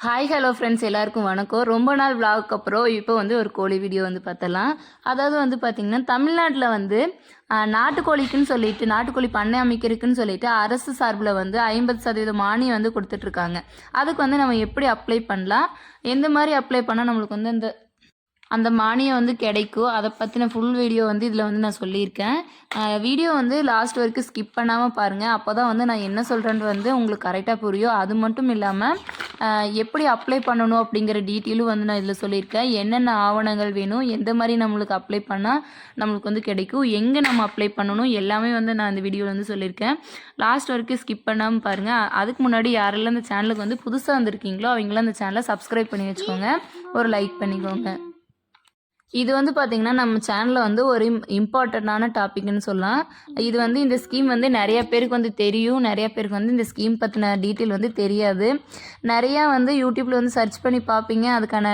Hi hello friends எல்லாருக்கும் வணக்கம். ரொம்ப நாள் விலாகுக்கு அப்புறம் இப்போ வந்து ஒரு கோழி வீடியோ வந்து பார்த்தலாம் அதாவது வந்து பார்த்திங்கன்னா தமிழ்நாட்டில் வந்து நாட்டுக்கோழிக்குன்னு சொல்லிட்டு நாட்டுக்கோழி பண்ணை அமைக்கிறதுக்குன்னு சொல்லிட்டு அரசு சார்பில் வந்து ஐம்பது சதவீதம் மானியம் வந்து கொடுத்துட்ருக்காங்க அதுக்கு வந்து நம்ம எப்படி அப்ளை பண்ணலாம்? எந்த மாதிரி அப்ளை பண்ணால் நம்மளுக்கு வந்து அந்த அந்த மானியம் வந்து கிடைக்கும். அதை பற்றின ஃபுல் வீடியோ வந்து இதில் வந்து நான் சொல்லியிருக்கேன். வீடியோ வந்து லாஸ்ட் வரைக்கும் ஸ்கிப் பண்ணாமல் பாருங்கள் அப்போ தான் வந்து நான் என்ன சொல்கிறேன்னு வந்து உங்களுக்கு கரெக்டாக புரியும். அது மட்டும் இல்லாமல் எப்படி அப்ளை பண்ணணும் அப்படிங்கிற டீட்டெயிலும் வந்து நான் இதில் சொல்லியிருக்கேன். என்னென்ன ஆவணங்கள் வேணும் எந்த மாதிரி நம்மளுக்கு அப்ளை பண்ணால் நம்மளுக்கு வந்து கிடைக்கும் எங்கே நம்ம அப்ளை பண்ணணும் எல்லாமே வந்து நான் இந்த வீடியோவில் வந்து சொல்லியிருக்கேன். லாஸ்ட் வரைக்கும் ஸ்கிப் பண்ணாமல் பாருங்கள் அதுக்கு முன்னாடி யாரெல்லாம் இந்த சேனலுக்கு வந்து புதுசாக வந்திருக்கீங்களோ அவங்களாம் அந்த சேனலை சப்ஸ்கிரைப் பண்ணி வச்சுக்கோங்க. ஒரு லைக் பண்ணிக்கோங்க. இது வந்து பார்த்திங்கன்னா நம்ம சேனலில் வந்து ஒரு இம்பார்ட்டண்ட்டான டாபிக்னு சொல்லலாம். இது வந்து இந்த ஸ்கீம் வந்து நிறைய பேருக்கு வந்து தெரியும். நிறைய பேருக்கு வந்து இந்த ஸ்கீம் பற்றின டீட்டெயில் வந்து தெரியாது. நிறையா வந்து யூடியூப்பில் வந்து சர்ச் பண்ணி பார்ப்பீங்க அதுக்கான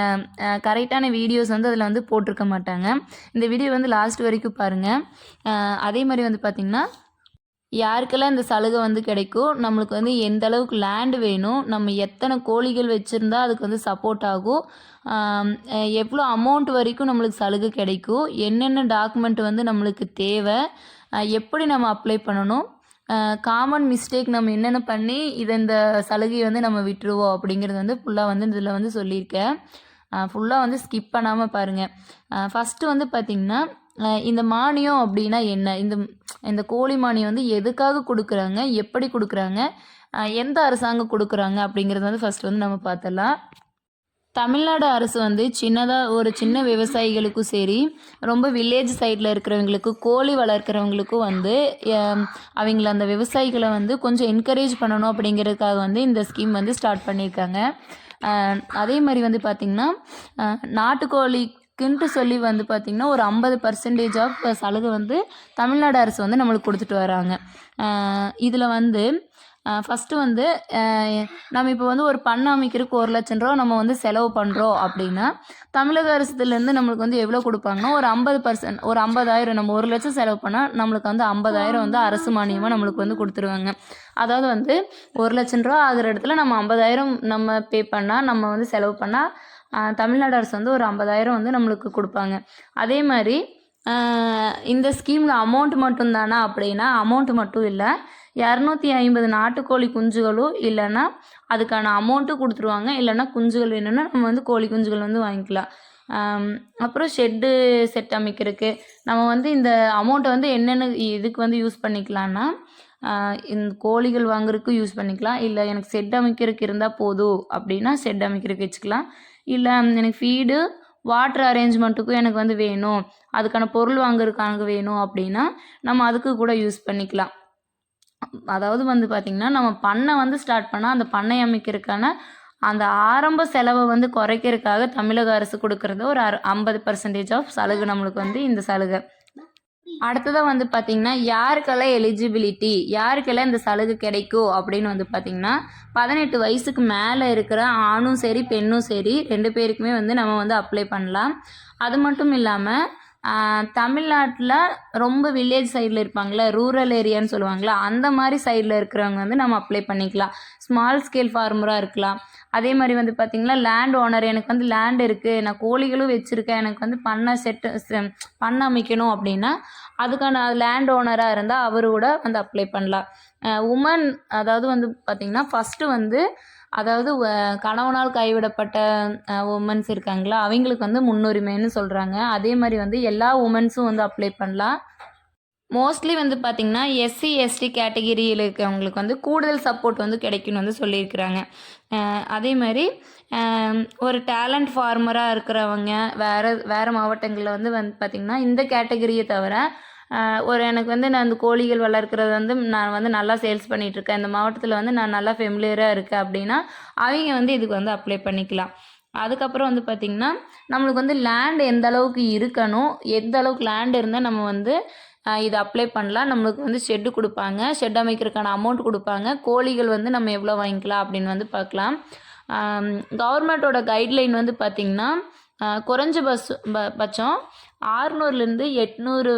கரெக்டான வீடியோஸ் வந்து அதில் வந்து போட்டிருக்க மாட்டாங்க. இந்த வீடியோ வந்து லாஸ்ட் வரைக்கும் பாருங்கள் அதே மாதிரி வந்து பார்த்திங்கன்னா யாருக்கெல்லாம் இந்த சலுகை வந்து கிடைக்கும் நம்மளுக்கு வந்து எந்த அளவுக்கு லேண்டு வேணும் நம்ம எத்தனை கோழிகள் வச்சுருந்தா அதுக்கு வந்து சப்போர்ட் ஆகும். எவ்வளோ அமௌண்ட் வரைக்கும் நம்மளுக்கு சலுகை கிடைக்கும் என்னென்ன டாக்குமெண்ட் வந்து நம்மளுக்கு தேவை எப்படி நம்ம அப்ளை பண்ணணும் காமன் மிஸ்டேக் நம்ம என்னென்ன பண்ணி இதை இந்த சலுகையை வந்து நம்ம விட்டுருவோம் அப்படிங்கிறது வந்து ஃபுல்லாக வந்து இதில் வந்து சொல்லியிருக்கேன். ஃபுல்லாக வந்து ஸ்கிப் பண்ணாமல் பாருங்கள் ஃபஸ்ட்டு வந்து பார்த்திங்கன்னா இந்த மானியம் அப்படின்னா என்ன? இந்த இந்த கோழி மானியம் வந்து எதுக்காக கொடுக்குறாங்க? எப்படி கொடுக்குறாங்க? எந்த அரசாங்கம் கொடுக்குறாங்க? அப்படிங்கிறது வந்து ஃபஸ்ட் வந்து நம்ம பார்த்தலாம் தமிழ்நாடு அரசு வந்து சின்னதாக ஒரு சின்ன விவசாயிகளுக்கும் சரி ரொம்ப வில்லேஜ் சைடில் இருக்கிறவங்களுக்கு கோழி வளர்க்குறவங்களுக்கும் வந்து அவங்கள அந்த விவசாயிகளை வந்து கொஞ்சம் என்கரேஜ் பண்ணணும் அப்படிங்கிறதுக்காக வந்து இந்த ஸ்கீம் வந்து ஸ்டார்ட் பண்ணியிருக்காங்க. அதே மாதிரி வந்து பார்த்திங்கன்னா நாட்டுக்கோழி நாட்டுக்கோழிக்குன்ட்டு சொல்லி வந்து பார்த்திங்கன்னா ஒரு ஐம்பது பர்சன்டேஜ் ஆஃப் சலுகை வந்து தமிழ்நாடு அரசு வந்து நம்மளுக்கு கொடுத்துட்டு வராங்க. இதில் வந்து ஃபஸ்ட்டு வந்து நம்ம இப்போ வந்து ஒரு பண்ணை அமைக்கிறதுக்கு ஒரு லட்சம் ரூபா நம்ம வந்து செலவு பண்ணுறோம் அப்படின்னா தமிழக அரசுலேருந்து நம்மளுக்கு வந்து எவ்வளோ கொடுப்பாங்கன்னா ஒரு ஐம்பது பர்சன்ட் ஒரு ஐம்பதாயிரம் நம்ம ஒரு லட்சம் செலவு பண்ணால் நம்மளுக்கு வந்து ஐம்பதாயிரம் வந்து அரசு மானியமாக நம்மளுக்கு வந்து கொடுத்துருவாங்க. அதாவது வந்து ஒரு லட்சம் ரூபா ஆகிற இடத்துல நம்ம ஐம்பதாயிரம் நம்ம பே பண்ணால் நம்ம வந்து செலவு பண்ணால் தமிழ்நாடு அரசு வந்து ஒரு ஐம்பதாயிரம் வந்து நம்மளுக்கு கொடுப்பாங்க. அதே மாதிரி இந்த ஸ்கீமில் அமௌண்ட் மட்டும்தானா அப்படின்னா அமௌண்ட் மட்டும் இல்லை. இரநூத்தி ஐம்பது நாட்டுக்கோழி குஞ்சுகளும் இல்லைன்னா அதுக்கான அமௌண்ட்டும் கொடுத்துருவாங்க. இல்லைன்னா குஞ்சுகள் வேணும்னா நம்ம வந்து கோழி குஞ்சுகள் வந்து வாங்கிக்கலாம். அப்புறம் ஷெட்டு செட் அமைக்கிறதுக்கு நம்ம வந்து இந்த அமௌண்ட்டை வந்து என்னென்ன இதுக்கு வந்து யூஸ் பண்ணிக்கலான்னா இந்த கோழிகள் வாங்குறதுக்கு யூஸ் பண்ணிக்கலாம். இல்லை எனக்கு செட் அமைக்கிறதுக்கு இருந்தால் போதும் அப்படின்னா செட் அமைக்கிறதுக்கு வச்சுக்கலாம். இல்லை எனக்கு ஃபீடு வாட்டர் அரேஞ்ச்மெண்ட்டுக்கும் எனக்கு வந்து வேணும். அதுக்கான பொருள் வாங்குறதுக்காக வேணும் அப்படின்னா நம்ம அதுக்கு கூட யூஸ் பண்ணிக்கலாம். அதாவது வந்து பார்த்திங்கன்னா நம்ம பண்ணை வந்து ஸ்டார்ட் பண்ணால் அந்த பண்ணை அமைக்கிறதுக்கான அந்த ஆரம்ப செலவை வந்து குறைக்கிறதுக்காக தமிழக அரசு கொடுக்கறது ஒரு அறு ஐம்பது பர்சன்டேஜ் ஆஃப் சலுகை நம்மளுக்கு வந்து இந்த சலுகை. அடுத்ததாக வந்து பார்த்திங்கன்னா யாருக்கெல்லாம் எலிஜிபிலிட்டி யாருக்கெல்லாம் இந்த சலுகை கிடைக்கும் அப்படின்னு வந்து பார்த்திங்கன்னா பதினெட்டு வயசுக்கு மேலே இருக்கிற ஆணும் சரி பெண்ணும் சரி ரெண்டு பேருக்குமே வந்து நம்ம வந்து அப்ளை பண்ணலாம். அது மட்டும் இல்லாமல் தமிழ்நாட்டில் ரொம்ப வில்லேஜ் சைடில் இருப்பாங்களே ரூரல் ஏரியான்னு சொல்லுவாங்களா அந்த மாதிரி சைடில் இருக்கிறவங்க வந்து நம்ம அப்ளை பண்ணிக்கலாம். ஸ்மால் ஸ்கேல் ஃபார்மராக இருக்கலாம். அதே மாதிரி வந்து பார்த்திங்கன்னா லேண்ட் ஓனர் எனக்கு வந்து லேண்ட் இருக்குது நான் கோழிகளும் வச்சுருக்கேன். எனக்கு வந்து பண்ணை செட்டு பண்ணை அமைக்கணும் அப்படின்னா அதுக்கான லேண்ட் ஓனராக இருந்தால் அவரு கூட வந்து அப்ளை பண்ணலாம். உமன் அதாவது வந்து பார்த்திங்கன்னா ஃபஸ்ட்டு வந்து அதாவது கணவனால் கைவிடப்பட்ட உமன்ஸ் இருக்காங்களா? அவங்களுக்கு வந்து முன்னுரிமைன்னு சொல்கிறாங்க அதே மாதிரி வந்து எல்லா உமன்ஸும் வந்து அப்ளை பண்ணலாம். மோஸ்ட்லி வந்து பார்த்திங்கன்னா எஸ்சி எஸ்டி கேட்டகிரியில் இருக்கிறவங்களுக்கு வந்து கூடுதல் சப்போர்ட் வந்து கிடைக்கும்னு வந்து சொல்லியிருக்கிறாங்க. அதே மாதிரி ஒரு டேலண்ட் ஃபார்மராக இருக்கிறவங்க வேறு வேறு மாவட்டங்களில் வந்து வந்து பார்த்திங்கன்னா இந்த கேட்டகிரியை தவிர ஒரு எனக்கு வந்து நான் இந்த கோழிகள் வளர்க்குறது வந்து நான் வந்து நல்லா சேல்ஸ் பண்ணிகிட்ருக்கேன் இந்த மாவட்டத்தில் வந்து நான் நல்லா ஃபெமிலியராக இருக்கேன் அப்படின்னா அவங்க வந்து இதுக்கு வந்து அப்ளை பண்ணிக்கலாம். அதுக்கப்புறம் வந்து பார்த்திங்கன்னா நம்மளுக்கு வந்து லேண்ட் எந்த அளவுக்கு இருக்கணும் எந்த அளவுக்கு லேண்ட் இருந்தால் நம்ம வந்து இது அப்ளை பண்ணலாம். நம்மளுக்கு வந்து ஷெட்டு கொடுப்பாங்க. ஷெட் அமைக்கிறதுக்கான அமௌண்ட் கொடுப்பாங்க. கோழிகள் வந்து நம்ம எவ்வளோ வாங்கிக்கலாம் அப்படின்னு வந்து பார்க்கலாம். கவர்மெண்ட்டோட கைட்லைன் வந்து பார்த்திங்கன்னா குறைஞ்ச பஸ் ப பட்சம் ஆறுநூறுலேருந்து எட்நூறு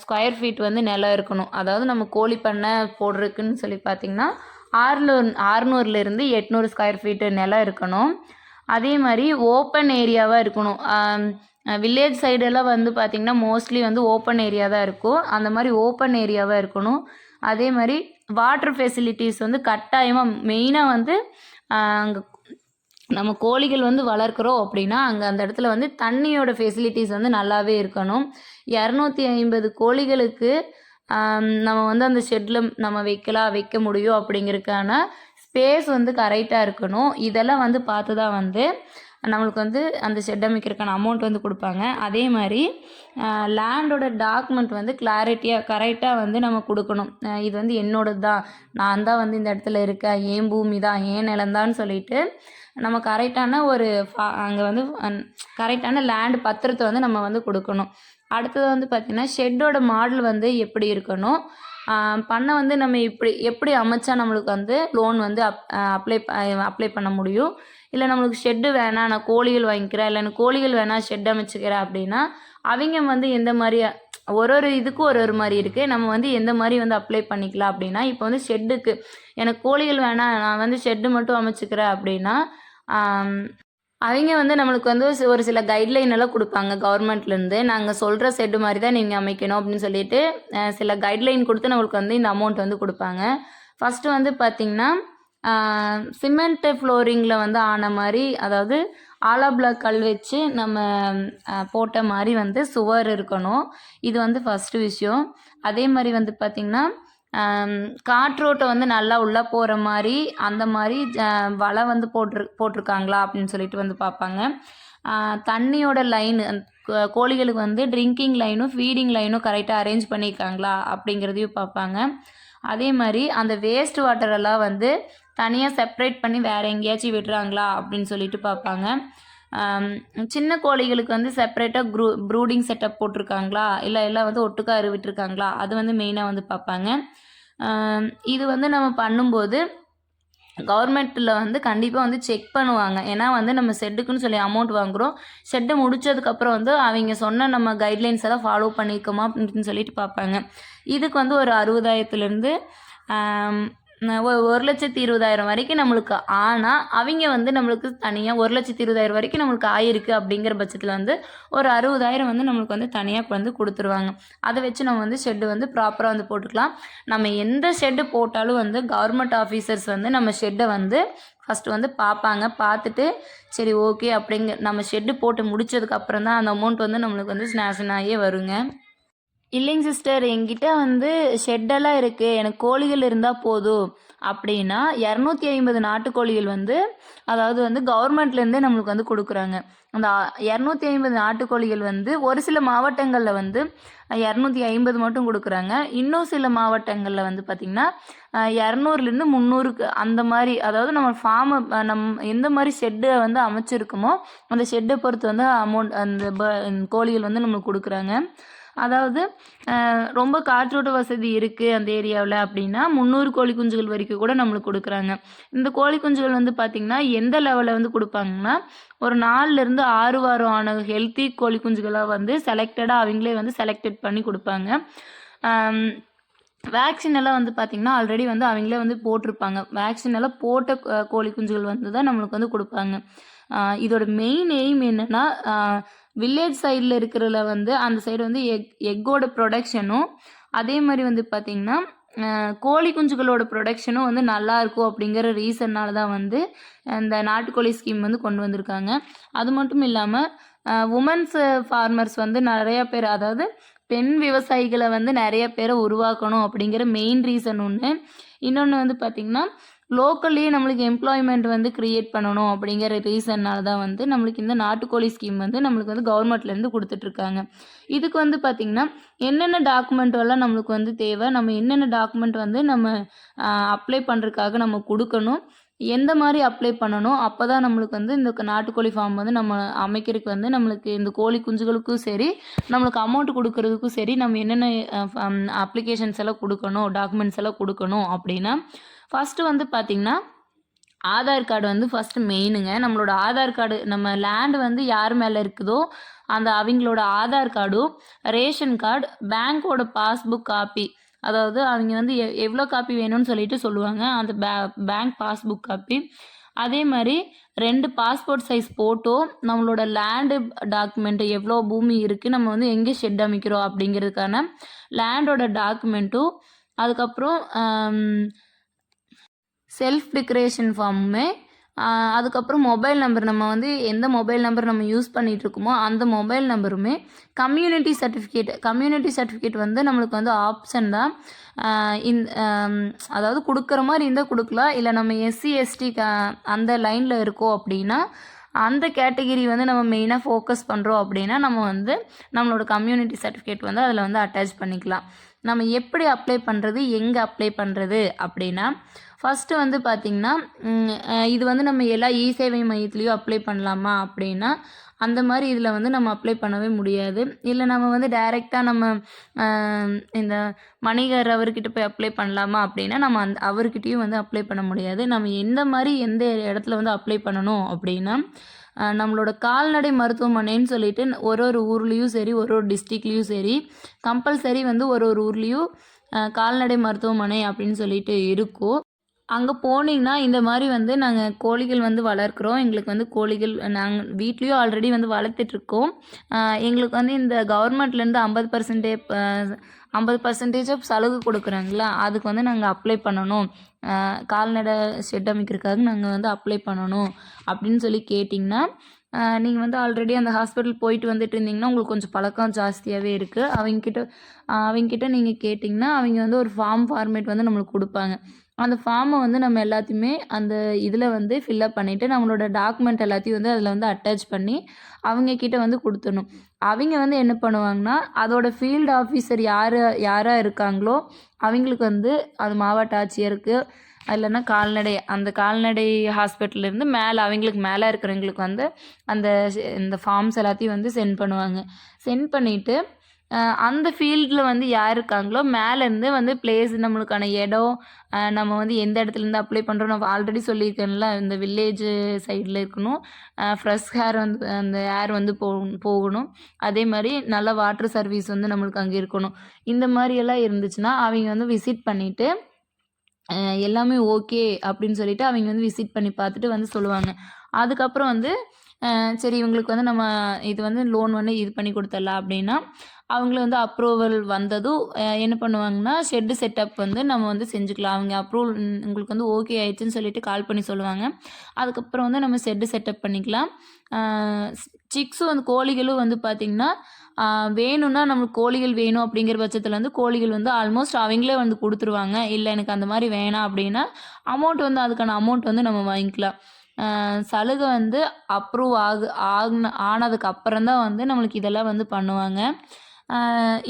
ஸ்கொயர் ஃபீட் வந்து நிலம் இருக்கணும். அதாவது நம்ம கோழி பண்ணை போடுறதுக்குன்னு சொல்லி பார்த்திங்கன்னா ஆறுநூறு ஆறுநூறுலேருந்து எட்நூறு ஸ்கொயர் ஃபீட்டு நிலம் இருக்கணும். அதே மாதிரி ஓப்பன் ஏரியாவாக இருக்கணும். வில்லேஜ் சைடெல்லாம் வந்து பார்த்திங்கன்னா மோஸ்ட்லி வந்து ஓப்பன் ஏரியா தான் இருக்கும். அந்த மாதிரி ஓப்பன் ஏரியாவாக இருக்கணும். அதே மாதிரி வாட்டர் ஃபெசிலிட்டிஸ் வந்து கட்டாயமாக மெயினாக வந்து அங்கே நம்ம கோழிகள் வந்து வளர்க்குறோம் அப்படின்னா அங்கே அந்த இடத்துல வந்து தண்ணியோட ஃபெசிலிட்டிஸ் வந்து நல்லாவே இருக்கணும். இரநூத்தி ஐம்பது கோழிகளுக்கு நம்ம வந்து அந்த ஷெட்டில் நம்ம வைக்கலாம் வைக்க முடியும் அப்படிங்கிறதுக்கான ஸ்பேஸ் வந்து கரெக்டாக இருக்கணும். இதெல்லாம் வந்து பார்த்து தான் வந்து நம்மளுக்கு வந்து அந்த ஷெட் அமைக்கிறதுக்கான அமௌண்ட் வந்து கொடுப்பாங்க. அதே மாதிரி லேண்டோட டாக்குமெண்ட் வந்து கிளாரிட்டியாக கரெக்டாக வந்து நம்ம கொடுக்கணும். இது வந்து என்னோடது தான் நான் தான் வந்து இந்த இடத்துல இருக்கேன். ஏன் பூமி தான்? ஏன் நிலந்தான்னு சொல்லிட்டு நம்ம கரெக்டான ஒரு ஃபா அங்கே வந்து கரெக்டான லேண்ட் பத்திரத்தை வந்து நம்ம வந்து கொடுக்கணும். அடுத்தது வந்து பார்த்திங்கன்னா ஷெட்டோட மாடல் வந்து எப்படி இருக்கணும்? பண்ணை வந்து நம்ம இப்படி எப்படி அமைச்சா நம்மளுக்கு வந்து லோன் வந்து அப் அப்ளை அப்ளை பண்ண முடியும்? இல்லை நம்மளுக்கு ஷெட்டு வேணாம் நான் கோழிகள் வாங்கிக்கிறேன். இல்லை எனக்கு கோழிகள் வேணாம் ஷெட் அமைச்சிக்கிறேன் அப்படின்னா அவங்க வந்து எந்த மாதிரி ஒரு ஒரு இதுக்கும் ஒரு ஒரு மாதிரி இருக்குது நம்ம வந்து எந்த மாதிரி வந்து அப்ளை பண்ணிக்கலாம் அப்படின்னா இப்போ வந்து ஷெட்டுக்கு எனக்கு கோழிகள் வேணாம் நான் வந்து ஷெட்டு மட்டும் அமைச்சிக்கிறேன் அப்படின்னா அவங்க வந்து நம்மளுக்கு வந்து ஒரு சில கைட்லைன் எல்லாம் கொடுப்பாங்க கவர்மெண்ட்லேருந்து நாங்கள் சொல்கிற செட்டு மாதிரி தான் நீங்கள் அமைக்கணும் அப்படின்னு சொல்லிட்டு சில கைட்லைன் கொடுத்து நம்மளுக்கு வந்து இந்த அமௌண்ட் வந்து கொடுப்பாங்க. ஃபஸ்ட்டு வந்து பார்த்திங்கன்னா சிமெண்ட்டு ஃப்ளோரிங்கில் வந்து ஆன மாதிரி அதாவது ஆலா பிளாக் கல் வச்சு நம்ம போட்ட மாதிரி வந்து சுவர் இருக்கணும். இது வந்து ஃபஸ்ட்டு விஷயம். அதே மாதிரி வந்து பார்த்திங்கன்னா காற்றோட்டம் வந்து நல்லா உள்ளே போகிற மாதிரி அந்த மாதிரி வலை வந்து போட்டிரு போட்டிருக்காங்களா அப்படின்னு சொல்லிட்டு வந்து பார்ப்பாங்க தண்ணியோட லைன் கோழிகளுக்கு வந்து ட்ரிங்கிங் லைனும் ஃபீடிங் லைனும் கரெக்டாக அரேஞ்ச் பண்ணியிருக்காங்களா அப்படிங்கிறதையும் பார்ப்பாங்க அதே மாதிரி அந்த வேஸ்ட் வாட்டரெல்லாம் வந்து தனியாக செப்பரேட் பண்ணி வேறு எங்கேயாச்சும் விடுறாங்களா அப்படின்னு சொல்லிட்டு பார்ப்பாங்க. சின்ன கோழிகளுக்கு வந்து செப்பரேட்டாக க்ரூ ப்ரூடிங் செட்டப் போட்டிருக்காங்களா? இல்லை எல்லாம் வந்து ஒட்டுக்கா விட்டுருக்காங்களா அது வந்து மெயினாக வந்து பார்ப்பாங்க. இது வந்து நம்ம பண்ணும்போது கவர்மெண்ட்டில் வந்து கண்டிப்பாக வந்து செக் பண்ணுவாங்க. ஏன்னா வந்து நம்ம ஷெட்டுக்குன்னு சொல்லி அமௌண்ட் வாங்குகிறோம் செட்டு முடிச்சதுக்கப்புறம் வந்து அவங்க சொன்ன நம்ம கைட்லைன்ஸ் எல்லாம் ஃபாலோ பண்ணியிருக்கோமா அப்படின்னு சொல்லிட்டு பார்ப்பாங்க. இதுக்கு வந்து ஒரு அறுபதாயிரத்துலேருந்து ஒரு லட்சத்தி இருபதாயிரம் வரைக்கும் நம்மளுக்கு ஆனால் அவங்க வந்து நம்மளுக்கு தனியாக ஒரு லட்சத்தி இருபதாயிரம் வரைக்கும் நம்மளுக்கு ஆயிருக்கு அப்படிங்கிற பட்சத்தில் வந்து ஒரு அறுபதாயிரம் வந்து நம்மளுக்கு வந்து தனியாக வந்து கொடுத்துருவாங்க. அதை வச்சு நம்ம வந்து ஷெட்டு வந்து ப்ராப்பராக வந்து போட்டுக்கலாம். நம்ம எந்த ஷெட்டு போட்டாலும் வந்து கவர்மெண்ட் ஆஃபீஸர்ஸ் வந்து நம்ம ஷெட்டை வந்து ஃபஸ்ட்டு வந்து பார்ப்பாங்க. பார்த்துட்டு சரி ஓகே அப்படிங்க நம்ம ஷெட்டு போட்டு முடித்ததுக்கப்புறம் தான் அந்த அமௌண்ட் வந்து நம்மளுக்கு வந்து ஸ்நாஷன் வருங்க. இல்லைங்க சிஸ்டர் என்கிட்ட வந்து ஷெட்டெல்லாம் இருக்குது எனக்கு கோழிகள் இருந்தால் போதும். அப்படின்னா இரநூத்தி ஐம்பது நாட்டுக்கோழிகள் வந்து அதாவது வந்து கவர்மெண்ட்லேருந்தே நம்மளுக்கு வந்து கொடுக்குறாங்க. அந்த இரநூத்தி ஐம்பது நாட்டுக்கோழிகள் வந்து ஒரு சில மாவட்டங்களில் வந்து இரநூத்தி ஐம்பது மட்டும் கொடுக்குறாங்க. இன்னும் சில மாவட்டங்களில் வந்து பார்த்திங்கன்னா இரநூறுலேருந்து முந்நூறுக்கு அந்த மாதிரி அதாவது நம்ம ஃபார்மை நம் எந்த மாதிரி ஷெட்டை வந்து அமைச்சிருக்கோமோ அந்த ஷெட்டை பொறுத்து வந்து அமௌண்ட் அந்த ப- கோழிகள் வந்து நம்மளுக்கு கொடுக்குறாங்க. அதாவது ரொம்ப காற்றோட்ட வசதி இருக்குது அந்த ஏரியாவில் அப்படின்னா முந்நூறு கோழி குஞ்சுகள் வரைக்கும் கூட நம்மளுக்கு கொடுக்குறாங்க. இந்த கோழி குஞ்சுகள் வந்து பார்த்திங்கன்னா எந்த லெவலில் வந்து கொடுப்பாங்கன்னா ஒரு நாலுலேருந்து ஆறு வாரம் ஆன ஹெல்த்தி கோழி குஞ்சுகளாக வந்து செலக்டடாக அவங்களே வந்து செலக்டட் பண்ணி கொடுப்பாங்க. வேக்சின் எல்லாம் வந்து பார்த்திங்கன்னா ஆல்ரெடி வந்து அவங்களே வந்து போட்டிருப்பாங்க. வேக்சின் எல்லாம் போட்ட கோழி குஞ்சுகள் வந்து தான் நம்மளுக்கு வந்து கொடுப்பாங்க. இதோட மெயின் எய்ம் என்னென்னா வில்லேஜ் சைடில் இருக்கிறதுல வந்து அந்த சைடு வந்து எக் எக்கோட ப்ரொடக்ஷனும் அதே மாதிரி வந்து பார்த்திங்கன்னா கோழி குஞ்சுகளோட ப்ரொடக்ஷனும் வந்து நல்லா இருக்கும் அப்படிங்கிற ரீசன்னால தான் வந்து இந்த நாட்டுக்கோழி ஸ்கீம் வந்து கொண்டு வந்திருக்காங்க. அது மட்டும் இல்லாமல் உமன்ஸ் ஃபார்மர்ஸ் வந்து நிறைய பேர் அதாவது பெண் விவசாயிகளை வந்து நிறைய பேரை உருவாக்கணும் அப்படிங்கிற மெயின் ரீசன் ஒன்று இன்னொன்று வந்து பார்த்திங்கன்னா லோக்கல்லே நம்மளுக்கு எம்ப்ளாய்மெண்ட் வந்து க்ரியேட் பண்ணணும் அப்படிங்கிற ரீசன்னால தான் வந்து நம்மளுக்கு இந்த நாட்டுக்கோழி ஸ்கீம் வந்து நம்மளுக்கு வந்து கவர்மெண்ட்லேருந்து கொடுத்துட்ருக்காங்க. இதுக்கு வந்து பார்த்திங்கன்னா என்னென்ன டாக்குமெண்ட் எல்லாம் நம்மளுக்கு வந்து தேவை நம்ம என்னென்ன டாக்குமெண்ட் வந்து நம்ம அப்ளை பண்ணுறதுக்காக நம்ம கொடுக்கணும் எந்த மாதிரி அப்ளை பண்ணணும் அப்போ தான் நம்மளுக்கு வந்து இந்த நாட்டுக்கோழி ஃபார்ம் வந்து நம்ம அமைக்கிறதுக்கு வந்து நம்மளுக்கு இந்த கோழி குஞ்சுகளுக்கும் சரி நம்மளுக்கு அமௌண்ட் கொடுக்கறதுக்கும் சரி நம்ம என்னென்ன அப்ளிகேஷன்ஸ் எல்லாம் கொடுக்கணும் டாக்குமெண்ட்ஸ் எல்லாம் கொடுக்கணும் அப்படின்னா ஃபஸ்ட்டு வந்து பார்த்திங்கன்னா ஆதார் கார்டு வந்து ஃபஸ்ட்டு மெயினுங்க நம்மளோட ஆதார் கார்டு நம்ம லேண்டு வந்து யார் மேலே இருக்குதோ அந்த அவங்களோட ஆதார் கார்டும் ரேஷன் கார்டு பேங்க்கோட பாஸ்புக் காப்பி அதாவது அவங்க வந்து எ எவ்வளோ காப்பி வேணும்னு சொல்லிட்டு சொல்லுவாங்க. அந்த பே பேங்க் பாஸ்புக் காப்பி அதே மாதிரி ரெண்டு பாஸ்போர்ட் சைஸ் ஃபோட்டோ நம்மளோட லேண்டு டாக்குமெண்ட்டு எவ்வளோ பூமி இருக்குது நம்ம வந்து எங்கே ஷெட் அமைக்கிறோம் அப்படிங்கிறதுக்கான லேண்டோட டாக்குமெண்ட்டும் அதுக்கப்புறம் செல்ஃப் டிக்ரேஷன் ஃபார்முமே அதுக்கப்புறம் மொபைல் நம்பர் நம்ம வந்து எந்த மொபைல் நம்பர் நம்ம யூஸ் பண்ணிகிட்டு இருக்கோமோ அந்த மொபைல் நம்பருமே கம்யூனிட்டி சர்டிஃபிகேட் கம்யூனிட்டி சர்டிஃபிகேட் வந்து நம்மளுக்கு வந்து ஆப்ஷன் தான். இந்த அதாவது கொடுக்குற மாதிரி இருந்தால் கொடுக்கலாம். இல்லை நம்ம எஸ்சி எஸ்டி க அந்த லைனில் இருக்கோம் அப்படின்னா அந்த கேட்டகிரி வந்து நம்ம மெயினாக ஃபோக்கஸ் பண்ணுறோம் அப்படின்னா நம்ம வந்து நம்மளோட கம்யூனிட்டி சர்டிஃபிகேட் வந்து அதில் வந்து அட்டாச் பண்ணிக்கலாம். நம்ம எப்படி அப்ளை பண்ணுறது எங்கே அப்ளை பண்ணுறது அப்படின்னா ஃபஸ்ட்டு வந்து பார்த்திங்கன்னா இது வந்து நம்ம எல்லா இ சேவை மையத்துலேயும் அப்ளை பண்ணலாமா அப்படின்னா அந்த மாதிரி இதில் வந்து நம்ம அப்ளை பண்ணவே முடியாது. இல்லை நம்ம வந்து டைரெக்டாக நம்ம இந்த வணிகர் அவர்கிட்ட போய் அப்ளை பண்ணலாமா அப்படின்னா நம்ம அந்த அவர்கிட்டையும் வந்து அப்ளை பண்ண முடியாது. நம்ம எந்த மாதிரி எந்த இடத்துல வந்து அப்ளை பண்ணணும் அப்படின்னா நம்மளோட கால்நடை மருத்துவமனைன்னு சொல்லிட்டு ஒரு ஒரு ஊர்லேயும் சரி ஒரு ஒரு டிஸ்ட்ரிக்ட்லேயும் சரி கம்பல்சரி வந்து ஒரு ஒரு ஊர்லேயும் கால்நடை மருத்துவமனை அப்படின்னு சொல்லிட்டு இருக்கும். அங்கே போனீங்கன்னா இந்த மாதிரி வந்து நாங்கள் கோழிகள் வந்து வளர்க்குறோம். எங்களுக்கு வந்து கோழிகள் நாங்கள் வீட்லேயும் ஆல்ரெடி வந்து வளர்த்துட்ருக்கோம் எங்களுக்கு வந்து இந்த கவர்மெண்ட்லேருந்து ஐம்பது பர்சன்டே ஐம்பது பர்சன்டேஜ் ஆஃப் சலுகை கொடுக்குறாங்களா? அதுக்கு வந்து நாங்கள் அப்ளை பண்ணணும். கால்நடை ஷெட் அமைக்கிறதுக்காக நாங்கள் வந்து அப்ளை பண்ணணும் அப்படின்னு சொல்லி கேட்டிங்கன்னா நீங்கள் வந்து ஆல்ரெடி அந்த ஹாஸ்பிட்டல் போயிட்டு வந்துட்டு இருந்தீங்கன்னா உங்களுக்கு கொஞ்சம் பழக்கம் ஜாஸ்தியாகவே இருக்குது அவங்கக்கிட்ட அவங்கக்கிட்ட நீங்கள் கேட்டிங்கன்னா அவங்க வந்து ஒரு ஃபார்ம் ஃபார்மேட் வந்து நம்மளுக்கு கொடுப்பாங்க. அந்த ஃபார்மை வந்து நம்ம எல்லாத்தையுமே அந்த இதில் வந்து ஃபில்லப் பண்ணிவிட்டு நம்மளோட டாக்குமெண்ட் எல்லாத்தையும் வந்து அதில் வந்து அட்டாச் பண்ணி அவங்கக்கிட்ட வந்து கொடுத்துடணும். அவங்க வந்து என்ன பண்ணுவாங்கன்னா அதோட ஃபீல்டு ஆஃபீஸர் யார் யாராக இருக்காங்களோ அவங்களுக்கு வந்து அது மாவட்ட ஆட்சியருக்கு இல்லைன்னா கால்நடை அந்த கால்நடை ஹாஸ்பிட்டல்லேருந்து மேலே அவங்களுக்கு மேலே இருக்கிறவங்களுக்கு வந்து அந்த இந்த ஃபார்ம்ஸ் எல்லாத்தையும் வந்து சென்ட் பண்ணுவாங்க. சென்ட் பண்ணிவிட்டு அந்த ஃபீல்டில் வந்து யார் இருக்காங்களோ மேலேருந்து வந்து பிளேஸ் நம்மளுக்கான இடம் நம்ம வந்து எந்த இடத்துலேருந்து அப்ளை பண்ணுறோம் நம்ம ஆல்ரெடி சொல்லியிருக்கேன்ல இந்த வில்லேஜு சைடில் இருக்கணும். ஃப்ரெஷ் ஹேர் வந்து அந்த ஏர் வந்து போ போகணும். அதே மாதிரி நல்ல வாட்டர் சர்வீஸ் வந்து நம்மளுக்கு அங்கே இருக்கணும். இந்த மாதிரியெல்லாம் இருந்துச்சுன்னா அவங்க வந்து விசிட் பண்ணிவிட்டு எல்லாமே ஓகே அப்படின்னு சொல்லிட்டு அவங்க வந்து விசிட் பண்ணி பார்த்துட்டு வந்து சொல்லுவாங்க. அதுக்கப்புறம் வந்து சரி இவங்களுக்கு வந்து நம்ம இது வந்து லோன் வந்து இது பண்ணி கொடுத்துடலாம் அப்படின்னா அவங்கள வந்து அப்ரூவல் வந்ததும் என்ன பண்ணுவாங்கன்னா ஷெட்டு செட்டப் வந்து நம்ம வந்து செஞ்சுக்கலாம். அவங்க அப்ரூவல் உங்களுக்கு வந்து ஓகே ஆயிடுச்சுன்னு சொல்லிட்டு கால் பண்ணி சொல்லுவாங்க. அதுக்கப்புறம் வந்து நம்ம ஷெட்டு செட்டப் பண்ணிக்கலாம். சிக்ஸும் வந்து கோழிகளும் வந்து பார்த்திங்கன்னா வேணும்னா நம்மளுக்கு கோழிகள் வேணும் அப்படிங்கிற பட்சத்தில் வந்து கோழிகள் வந்து ஆல்மோஸ்ட் அவங்களே வந்து கொடுத்துருவாங்க. இல்லை எனக்கு அந்த மாதிரி வேணாம் அப்படின்னா அமௌண்ட் வந்து அதுக்கான அமௌண்ட் வந்து நம்ம வாங்கிக்கலாம். சலுகை வந்து அப்ரூவ் ஆகு ஆகுன ஆனதுக்கு அப்புறம் தான் வந்து நம்மளுக்கு இதெல்லாம் வந்து பண்ணுவாங்க.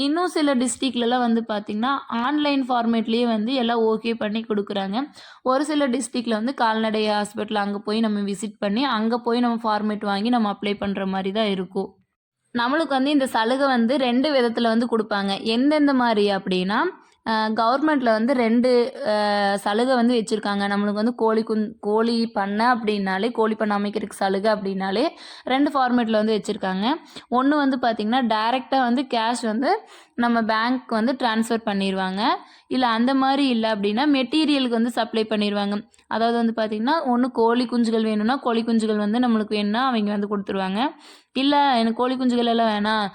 இன்னும் சில டிஸ்ட்ரிக்ட்லலாம் வந்து பார்த்திங்கன்னா ஆன்லைன் ஃபார்மேட்லேயே வந்து எல்லாம் ஓகே பண்ணி கொடுக்குறாங்க. ஒரு சில டிஸ்ட்ரிக்டில் வந்து கால்நடை ஹாஸ்பிட்டல் அங்கே போய் நம்ம விசிட் பண்ணி அங்கே போய் நம்ம ஃபார்மேட் வாங்கி நம்ம அப்ளை பண்ணுற மாதிரி தான் இருக்கும். நம்மளுக்கு வந்து இந்த சலுகை வந்து ரெண்டு விதத்தில் வந்து கொடுப்பாங்க. எந்தெந்த மாதிரி அப்படின்னா கவர்மெண்ட்டில் வந்து ரெண்டு சலுகை வந்து வச்சுருக்காங்க. நம்மளுக்கு வந்து கோழி குந் கோழி பண்ணை அப்படின்னாலே கோழி பண்ணை அமைக்கிறதுக்கு சலுகை அப்படின்னாலே ரெண்டு ஃபார்மேட்டில் வந்து வச்சுருக்காங்க. ஒன்று வந்து பார்த்திங்கன்னா டேரெக்டாக வந்து கேஷ் வந்து நம்ம பேங்க் வந்து ட்ரான்ஸ்ஃபர் பண்ணிடுவாங்க இல்லை அந்த மாதிரி இல்லை அப்படின்னா மெட்டீரியலுக்கு வந்து சப்ளை பண்ணிடுவாங்க அதாவது வந்து பார்த்திங்கன்னா ஒன்று கோழி குஞ்சுகள் வேணும்னா கோழி குஞ்சுகள் வந்து நம்மளுக்கு வேணும்னா அவங்க வந்து கொடுத்துருவாங்க. இல்லை எனக்கு கோழி குஞ்சுகள் எல்லாம் வேணாம்.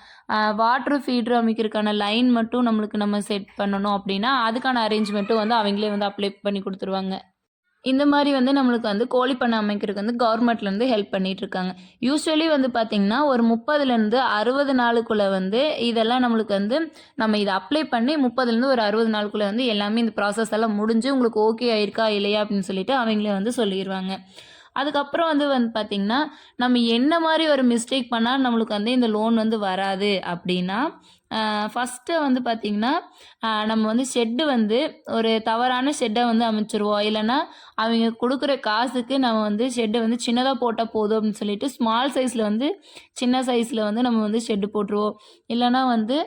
வாட்ரு ஃபீட்ரு அமைக்கிறதுக்கான லைன் மட்டும் நம்மளுக்கு நம்ம செட் பண்ணணும் அப்படின்னா அதுக்கான அரேஞ்ச்மெண்ட்டும் வந்து அவங்களே வந்து அப்ளை பண்ணி கொடுத்துருவாங்க. இந்த மாதிரி வந்து நம்மளுக்கு வந்து கோழி பண்ணை அமைக்கிறதுக்கு வந்து கவர்மெண்ட்லேருந்து ஹெல்ப் பண்ணிகிட்ருக்காங்க யூஸ்வலி வந்து பார்த்திங்கன்னா ஒரு முப்பதுலேருந்து அறுபது நாளுக்குள்ளே வந்து இதெல்லாம் நம்மளுக்கு வந்து நம்ம இதை அப்ளை பண்ணி முப்பதுலேருந்து ஒரு அறுபது நாளுக்குள்ளே வந்து எல்லாமே இந்த ப்ராசஸ் எல்லாம் முடிஞ்சு உங்களுக்கு ஓகே ஆயிருக்கா இல்லையா அப்படின்னு சொல்லிட்டு அவங்களே வந்து சொல்லிடுவாங்க அதுக்கப்புறம் வந்து வந்து பார்த்திங்கன்னா நம்ம என்ன மாதிரி ஒரு மிஸ்டேக் பண்ணால் நம்மளுக்கு வந்து இந்த லோன் வந்து வராது அப்படின்னா ஃபஸ்ட்டு வந்து பார்த்திங்கன்னா நம்ம வந்து ஷெட்டு வந்து ஒரு தவறான ஷெட்டை வந்து அமைச்சிருவோம். இல்லைன்னா அவங்க கொடுக்குற காசுக்கு நம்ம வந்து ஷெட்டை வந்து சின்னதாக போட்டால் போதும் அப்படின்னு சொல்லிட்டு ஸ்மால் சைஸில் வந்து சின்ன சைஸில் வந்து நம்ம வந்து ஷெட்டு போட்டுருவோம். இல்லைன்னா வந்து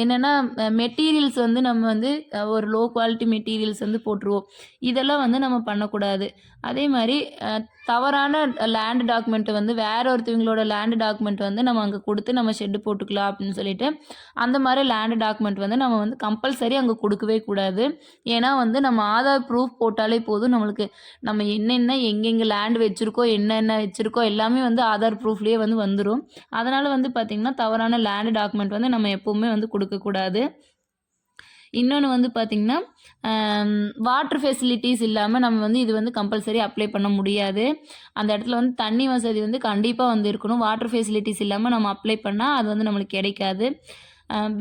என்னென்னா மெட்டீரியல்ஸ் வந்து நம்ம வந்து ஒரு லோ குவாலிட்டி மெட்டீரியல்ஸ் வந்து போட்டுருவோம். இதெல்லாம் வந்து நம்ம பண்ணக்கூடாது. அதே மாதிரி தவறான லேண்ட் டாக்குமெண்ட் வந்து வேற ஒருத்தவங்களோட லேண்ட் டாக்குமெண்ட் வந்து நம்ம அங்கே கொடுத்து நம்ம ஷெட்டு போட்டுக்கலாம் அப்படின்னு சொல்லிட்டு அந்த மாதிரி லேண்ட் டாக்குமெண்ட் வந்து நம்ம வந்து கம்பல்சரி அங்கே கொடுக்கவே கூடாது. ஏன்னா வந்து நம்ம ஆதார் ப்ரூஃப் போட்டாலே போதும் நம்மளுக்கு. நம்ம என்னென்ன எங்கெங்கே லேண்ட் வச்சுருக்கோ என்னென்ன வச்சுருக்கோ எல்லாமே வந்து ஆதார் ப்ரூஃப்லேயே வந்து வந்துடும் அதனால் வந்து பார்த்திங்கன்னா தவறான லேண்ட் டாக்குமெண்ட் வந்து நம்ம எப்போவுமே வந்து கொடுக்கக்கூடாது. இன்னொன்று வந்து பார்த்திங்கன்னா வாட்ரு ஃபெசிலிட்டிஸ் இல்லாமல் நம்ம வந்து இது வந்து கம்பல்சரி அப்ளை பண்ண முடியாது. அந்த இடத்துல வந்து தண்ணி வசதி வந்து கண்டிப்பாக வந்து இருக்கணும். வாட்ரு ஃபெசிலிட்டிஸ் இல்லாமல் நம்ம அப்ளை பண்ணால் அது வந்து நம்மளுக்கு கிடைக்காது.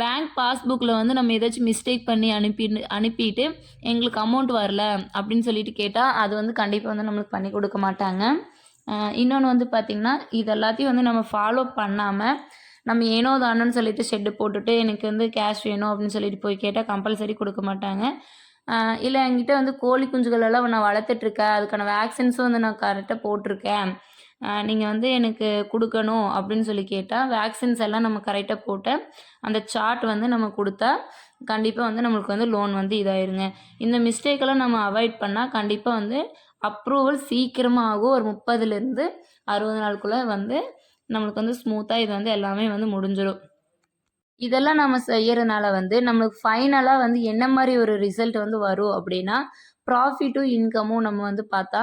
பேங்க் பாஸ்புக்கில் வந்து நம்ம ஏதாச்சும் மிஸ்டேக் பண்ணி அனுப்பி அனுப்பிட்டு எங்களுக்கு அமௌண்ட் வரல அப்படின்னு சொல்லிட்டு கேட்டால் அது வந்து கண்டிப்பாக வந்து நம்மளுக்கு பண்ணி கொடுக்க மாட்டாங்க. இன்னொன்று வந்து பார்த்திங்கன்னா இது எல்லாத்தையும் வந்து நம்ம ஃபாலோ பண்ணாமல் நம்ம ஏனோ தானோன்னு சொல்லிட்டு ஷெட்டு போட்டுட்டு எனக்கு வந்து கேஷ் வேணும் அப்படின்னு சொல்லிட்டு போய் கேட்டால் கம்பல்சரி கொடுக்க மாட்டாங்க. இல்லை என்கிட்ட வந்து கோழி குஞ்சுகள் எல்லாம் நான் வளர்த்துட்ருக்கேன் அதுக்கான வேக்சின்ஸும் வந்து நான் கரெக்டாக போட்டிருக்கேன். நீங்கள் வந்து எனக்கு கொடுக்கணும் அப்படின்னு சொல்லி கேட்டால் வேக்சின்ஸ் எல்லாம் நம்ம கரெக்டாக போட்டு அந்த சார்ட் வந்து நம்ம கொடுத்தா கண்டிப்பாக வந்து நம்மளுக்கு வந்து லோன் வந்து இதாயிருங்க. இந்த மிஸ்டேக்கெல்லாம் நம்ம அவாய்ட் பண்ணால் கண்டிப்பாக வந்து அப்ரூவல் சீக்கிரமாக ஆகும் ஒரு முப்பதுலேருந்து அறுபது நாளுக்குள்ளே வந்து நம்மளுக்கு வந்து ஸ்மூத்தாக இது வந்து எல்லாமே வந்து முடிஞ்சிடும் இதெல்லாம் நம்ம செய்யறதுனால வந்து நம்மளுக்கு ஃபைனலாக வந்து என்ன மாதிரி ஒரு ரிசல்ட் வந்து வரும் அப்படின்னா ப்ராஃபிட்டும் இன்கமும் நம்ம வந்து பார்த்தா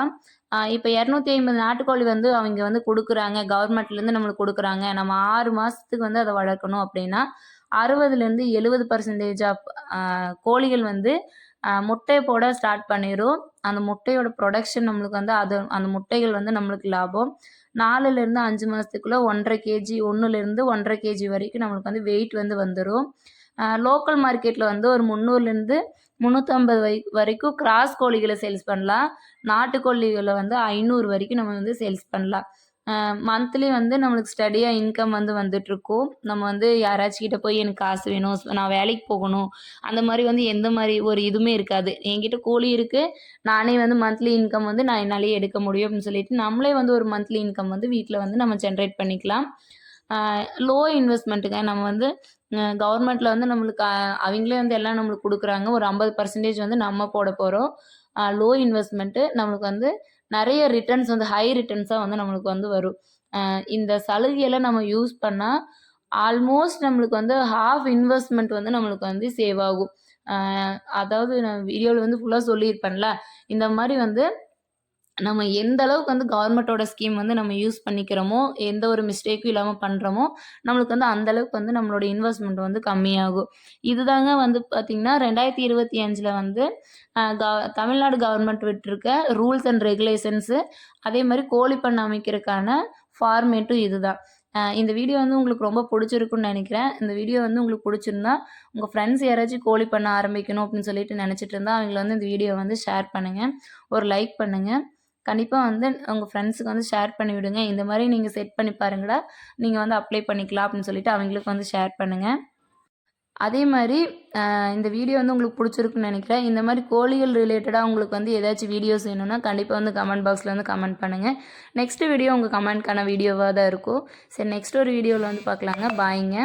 இப்போ இரநூத்தி ஐம்பது நாட்டுக்கோழி வந்து அவங்க வந்து கொடுக்குறாங்க. கவர்மெண்ட்லேருந்து நம்மளுக்கு கொடுக்குறாங்க. நம்ம ஆறு மாதத்துக்கு வந்து அதை வளர்க்கணும் அப்படின்னா அறுபதுலேருந்து எழுபது பர்சன்டேஜ் ஆஃப் கோழிகள் வந்து முட்டை போட ஸ்டார்ட் பண்ணிடும் அந்த முட்டையோட ப்ரொடக்ஷன் நம்மளுக்கு வந்து அது அந்த முட்டைகள் வந்து நம்மளுக்கு லாபம். நாலுலேருந்து அஞ்சு மாதத்துக்குள்ளே ஒன்றரை கேஜி ஒன்றுலேருந்து ஒன்றரை கேஜி வரைக்கும் நம்மளுக்கு வந்து வெயிட் வந்து வந்துடும் லோக்கல் மார்க்கெட்டில் வந்து ஒரு முந்நூறுலேருந்து முந்நூற்றம்பது வை வரைக்கும் கிராஸ் கோழிகளை சேல்ஸ் பண்ணலாம். நாட்டுக்கோழிகளை வந்து ஐநூறு வரைக்கும் நம்ம வந்து சேல்ஸ் பண்ணலாம். மந்த்லி வந்து நம்மளுக்கு ஸ்டடியாக இன்கம் வந்து வந்துட்டுருக்கும். நம்ம வந்து யாராச்சும் கிட்ட போய் எனக்கு காசு வேணும் நான் வேலைக்கு போகணும் அந்த மாதிரி வந்து எந்த மாதிரி ஒரு இதுவுமே இருக்காது. என்கிட்ட கூலி இருக்குது நானே வந்து மந்த்லி இன்கம் வந்து நான் என்னாலேயே எடுக்க முடியும் அப்படின்னு சொல்லிட்டு நம்மளே வந்து ஒரு மந்த்லி இன்கம் வந்து வீட்டில் வந்து நம்ம ஜென்ரேட் பண்ணிக்கலாம். லோ இன்வெஸ்ட்மெண்ட்டுங்க நம்ம வந்து கவர்மெண்ட்டில் வந்து நம்மளுக்கு அவங்களே வந்து எல்லாம் நம்மளுக்கு கொடுக்குறாங்க. ஒரு ஐம்பது பர்சன்டேஜ் வந்து நம்ம போட போகிறோம் லோ இன்வெஸ்ட்மெண்ட்டு நம்மளுக்கு வந்து நிறைய ரிட்டர்ன்ஸ் வந்து ஹை ரிட்டர்ன்ஸாக வந்து நம்மளுக்கு வந்து வரும். இந்த சலுகையெல்லாம் நம்ம யூஸ் பண்ணால் ஆல்மோஸ்ட் நம்மளுக்கு வந்து ஹாஃப் இன்வெஸ்ட்மெண்ட் வந்து நம்மளுக்கு வந்து சேவ் ஆகும். அதாவது நான் வீடியோவில் வந்து ஃபுல்லாக சொல்லியிருப்பேன்ல இந்த மாதிரி வந்து நம்ம எந்த அளவுக்கு வந்து கவர்மெண்ட்டோட ஸ்கீம் வந்து நம்ம யூஸ் பண்ணிக்கிறோமோ எந்த ஒரு மிஸ்டேக்கும் இல்லாமல் பண்ணுறோமோ நம்மளுக்கு வந்து அந்த அளவுக்கு வந்து நம்மளோட இன்வெஸ்ட்மெண்ட் வந்து கம்மியாகும். இதுதாங்க வந்து பார்த்திங்கன்னா ரெண்டாயிரத்தி இருபத்தி அஞ்சில் வந்து க தமிழ்நாடு கவர்மெண்ட் விட்டுருக்க ரூல்ஸ் அண்ட் ரெகுலேஷன்ஸு அதே மாதிரி கோழி பண்ண அமைக்கிறதுக்கான ஃபார்மேட்டும் இதுதான். இந்த வீடியோ வந்து உங்களுக்கு ரொம்ப பிடிச்சிருக்குன்னு நினைக்கிறேன். இந்த வீடியோ வந்து உங்களுக்கு பிடிச்சிருந்தா உங்கள் ஃப்ரெண்ட்ஸ் யாராச்சும் கோழி பண்ண ஆரம்பிக்கணும் அப்படின்னு சொல்லிட்டு நினச்சிட்டு இருந்தால் அவங்கள வந்து இந்த வீடியோ வந்து ஷேர் பண்ணுங்கள் ஒரு லைக் பண்ணுங்கள் கண்டிப்பாக வந்து உங்கள் ஃப்ரெண்ட்ஸுக்கு வந்து ஷேர் பண்ணி விடுங்க. இந்த மாதிரி நீங்கள் செட் பண்ணி பாருங்கடா நீங்கள் வந்து அப்ளை பண்ணிக்கலாம் அப்படின்னு சொல்லிட்டு அவங்களுக்கு வந்து ஷேர் பண்ணுங்கள் அதே மாதிரி இந்த வீடியோ வந்து உங்களுக்கு பிடிச்சிருக்குன்னு நினைக்கிறேன். இந்த மாதிரி கோழிகள் ரிலேட்டடாக உங்களுக்கு வந்து ஏதாச்சும் வீடியோஸ் வேணும்னா கண்டிப்பாக வந்து கமெண்ட் பாக்ஸில் வந்து கமெண்ட் பண்ணுங்கள் நெக்ஸ்ட் வீடியோ உங்கள் கமெண்ட்க்கான வீடியோவாக தான் இருக்கும். சரி நெக்ஸ்ட் ஒரு வீடியோவில் வந்து பார்க்கலாங்க. பாய்ங்க